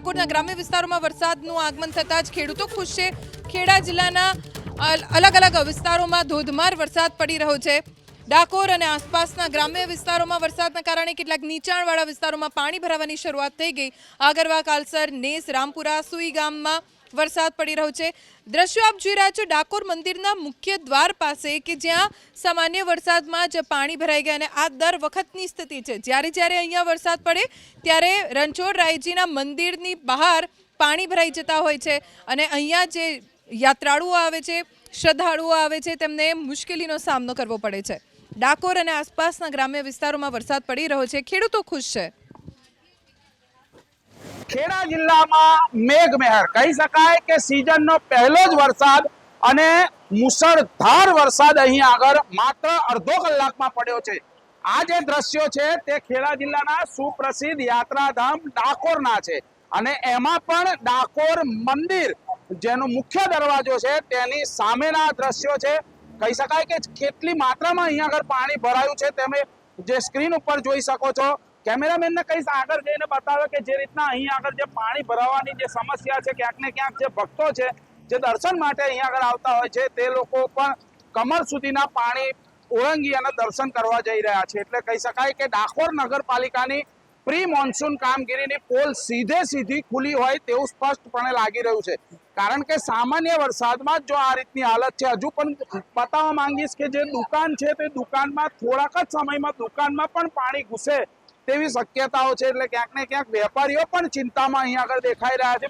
ડાકોરના ગ્રામ્ય વિસ્તારોમાં વરસાદનું આગમન થતાં જ ખેડૂતો ખુશ છે. ખેડા જિલ્લાના અલગ અલગ વિસ્તારોમાં ધોધમાર વરસાદ પડી રહ્યો છે. ડાકોર અને આસપાસના ગ્રામ્ય વિસ્તારોમાં વરસાદના કારણે કેટલાક નીચાણવાળા વિસ્તારોમાં પાણી ભરાવાની શરૂઆત થઈ ગઈ. આગરવા, કાલસર, નેસ, રામપુરા, સુઈ ગામમાં વરસાદ પડી રહ્યો છે. દ્રશ્યો આપ જોઈ રહ્યા છો ડાકોર મંદિરના મુખ્ય દ્વાર પાસે કે જ્યાં સામાન્ય વરસાદમાં જ પાણી ભરાઈ ગયા અને આ દર વખતની સ્થિતિ છે. જ્યારે જ્યારે અહીંયા વરસાદ પડે, ત્યારે રણછોડ રાયજીના મંદિરની બહાર પાણી ભરાઈ જતા હોય છે અને અહીંયા જે યાત્રાળુઓ આવે છે, શ્રદ્ધાળુઓ આવે છે, તેમને મુશ્કેલીનો સામનો કરવો પડે છે. ડાકોર અને આસપાસના ગ્રામ્ય વિસ્તારોમાં વરસાદ પડી રહ્યો છે. ખેડૂતો ખુશ છે. ખેડા જિલ્લામાં મેઘમહેર. કહી શકાય કે સિઝનનો પહેલો જ વરસાદ અને મુસળધાર વરસાદ અહીં આગળ માત્ર અડધો કલાકમાં પડ્યો છે. આ જે દ્રશ્યો છે તે ખેડા જિલ્લાના સુપ્રસિદ્ધ યાત્રાધામ ડાકોરના છે. અને એમાં પણ ડાકોર મંદિર, જેનો મુખ્ય દરવાજો છે, તેની સામેના દ્રશ્યો છે. કહી શકાય કે કેટલી માત્રામાં અહીંયા આગળ પાણી ભરાયું છે તમે જે સ્ક્રીન ઉપર જોઈ શકો છો. કેમેરામેનને કહીશ, આગળ જઈને બતાવે કે જે રીતના અહીં આગળ જે પાણી ભરાવાની જે સમસ્યા છે, ક્યાંક ને ક્યાંક જે ભક્તો છે, જે દર્શન માટે અહીં આગળ આવતા હોય છે, તે લોકો પણ કમર સુધીના પાણી ઓળંગી અને દર્શન કરવા જઈ રહ્યા છે. એટલે કહી શકાય કે ડાકોર નગરપાલિકાની પ્રી મોન્સૂન કામગીરીની પોલ સીધે સીધી ખુલી હોય તેવું સ્પષ્ટપણે લાગી રહ્યું છે. કારણ કે સામાન્ય વરસાદમાં જ આ રીતની હાલત છે, હજુ પણ બતાવવા માંગીશ કે જે દુકાન છે તે દુકાનમાં થોડાક જ સમયમાં દુકાનમાં પણ પાણી ઘૂસે તેવી શક્યતાઓ છે. એટલે ક્યાંક ને ક્યાંક વેપારીઓ પણ ચિંતામાં અહીંયા આગળ દેખાઈ રહ્યા છે.